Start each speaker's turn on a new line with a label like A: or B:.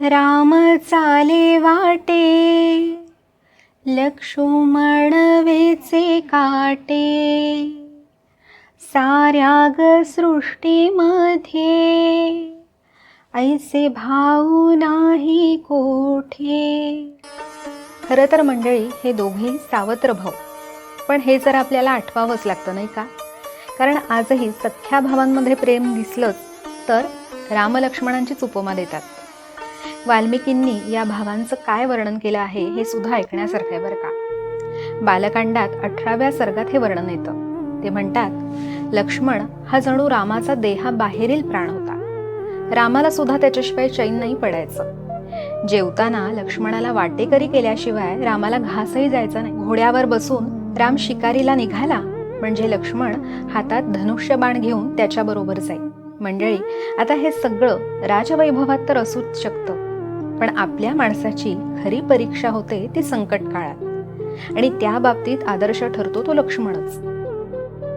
A: राम चाले वाटे लक्ष्मण वेचे काटे. साऱ्या ग सृष्टीमध्ये ऐसे भाऊ नाही कोठे. खरं तर मंडळी हे दोघेही सावत्र भाऊ पण हे जर आपल्याला आठवावंच लागतं नाही का? कारण आजही सख्या भावांमध्ये प्रेम दिसलंच तर रामलक्ष्मणांचीच उपमा देतात. वाल्मिकींनी या भावांचं काय वर्णन केलं आहे हे सुद्धा ऐकण्यासारखं आहे बरं का. बालकांडात अठराव्या सर्गात हे वर्णन येतं. ते म्हणतात लक्ष्मण हा जणू रामाचा देहाबाहेरील प्राण होता. रामाला सुद्धा त्याच्याशिवाय चैन नाही पडायचं. जेवताना लक्ष्मणाला वाटेकरी केल्याशिवाय रामाला घासही जायचा नाही. घोड्यावर बसून राम शिकारीला निघाला. म्हणजे लक्ष्मण हातात धनुष्यबाण घेऊन त्याच्याबरोबर जाईल मंडळी आता हे सगळं राजवैभवात तर असूच शकतं. पण आपल्या माणसाची खरी परीक्षा होते ती संकट काळात आणि त्या बाबतीत आदर्श ठरतो तो लक्ष्मणच.